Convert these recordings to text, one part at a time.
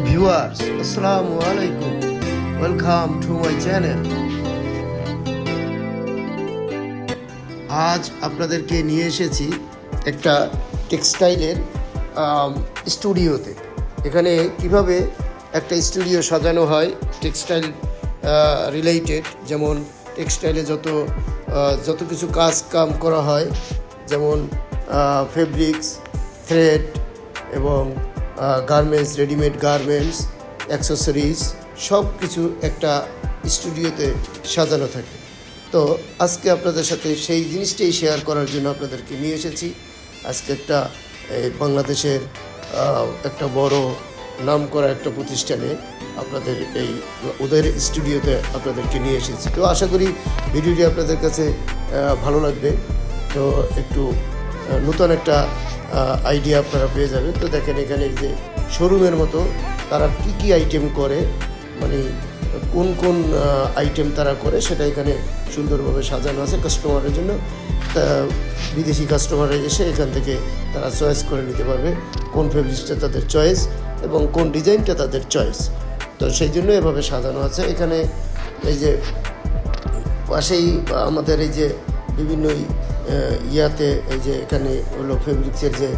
Viewers আসসালামু আলাইকুম welcome to my channel আজ আপনাদেরকে নিয়ে এসেছি একটা টেক্সটাইলের স্টুডিওতে এখানে কীভাবে একটা স্টুডিও সাজানো হয় টেক্সটাইল রিলেটেড যেমন টেক্সটাইলে যত যত কিছু কাজ কাম করা হয়, যেমন ফেব্রিক্স থ্রেড এবং গার্মেন্টস রেডিমেড গার্মেন্টস অ্যাক্সেসরিজ সব কিছু একটা স্টুডিওতে সাজানো থাকে। তো আজকে আপনাদের সাথে সেই জিনিসটাই শেয়ার করার জন্য আপনাদেরকে নিয়ে এসেছি। আজকে একটা বাংলাদেশের একটা বড় নাম করা একটা প্রতিষ্ঠানে আপনাদের এই ওদের স্টুডিওতে আপনাদেরকে নিয়ে এসেছি। তো আশা করি ভিডিওটি আপনাদের কাছে ভালো লাগবে। তো একটু নতুন একটা আইডিয়া আপনারা পেয়ে যাবেন। তো দেখেন এখানে যে শোরুমের মতো তারা কি কি আইটেম করে মানে কোন কোন আইটেম তারা করে সেটা এখানে সুন্দরভাবে সাজানো আছে কাস্টমারের জন্য। বিদেশি কাস্টমাররা এসে এখান থেকে তারা চয়েস করে নিতে পারবে কোন ফেব্রিক্সটা তাদের চয়েস এবং কোন ডিজাইনটা তাদের চয়েস তো সেই জন্য এভাবে সাজানো আছে। এখানে এই যে পাশেই আমাদের এই যে বিভিন্ন ইয়াতে এই যে এখানে হলো ফেব্রিক্সের যে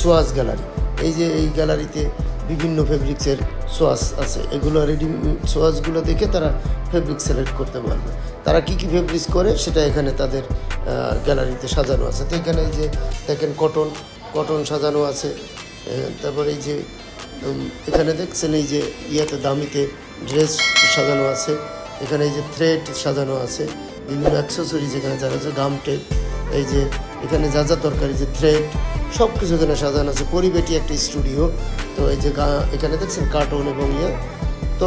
সোয়াস গ্যালারি এই যে এই গ্যালারিতে বিভিন্ন ফেব্রিক্সের সোয়াস আছে। এগুলো রেডি সোয়াসগুলো দেখে তারা ফেব্রিক সিলেক্ট করতে পারবে। তারা কি কি ফেব্রিক্স করে সেটা এখানে তাদের গ্যালারিতে সাজানো আছে। তো এখানে যে দেখেন কটন কটন সাজানো আছে। তারপরে এই যে এখানে দেখছেন এই যে ইয়াতে দামিতে ড্রেস সাজানো আছে। এখানে এই যে থ্রেড সাজানো আছে। বিভিন্ন অ্যাক্সেসরিজ এখানে যারা আছে গাম টেপ এই যে এখানে যা যা তরকারি, যে থ্রেড সব কিছু এখানে সাজানো আছে। পরিবেটি একটা স্টুডিও তো এই যে এখানে দেখছেন কার্টুন এবং ইয়ে। তো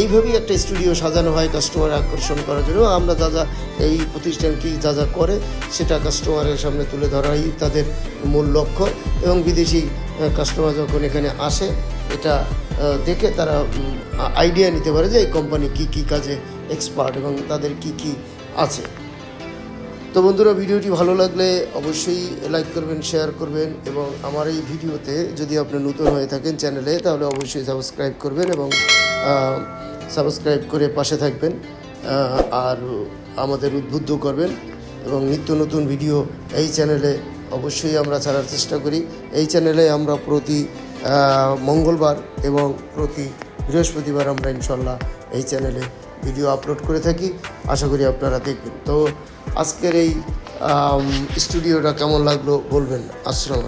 এইভাবেই একটা স্টুডিও সাজানো হয় কাস্টমার আকর্ষণ করার জন্য। আমরা যা যা এই প্রতিষ্ঠান কি যা যা করে, সেটা কাস্টমারের সামনে তুলে ধরাই তাদের মূল লক্ষ্য। এবং বিদেশি কাস্টমার যখন এখানে আসে, এটা দেখে তারা আইডিয়া নিতে পারে যে এই কোম্পানি কি কি কাজে এক্সপার্ট এবং তাদের কি কি আছে। তো বন্ধুরা, ভিডিওটি ভালো লাগলে অবশ্যই লাইক করবেন শেয়ার করবেন এবং আমার এই ভিডিওতে যদি আপনি নতুন হয়ে থাকেন চ্যানেলে তাহলে অবশ্যই সাবস্ক্রাইব করবেন এবং সাবস্ক্রাইব করে পাশে থাকবেন আর আমাদের উদ্বুদ্ধ করবেন এবং নিত্য নতুন ভিডিও এই চ্যানেলে অবশ্যই আমরা ছাড়ার চেষ্টা করি। এই চ্যানেলে আমরা প্রতি মঙ্গলবার এবং প্রতি বৃহস্পতিবার আমরা ইনশাল্লাহ এই চ্যানেলে ভিডিও আপলোড করে থাকি, আশা করি আপনারা দেখবেন। তো আজকের এই স্টুডিওটা কেমন লাগল বলবেন? আসসালাম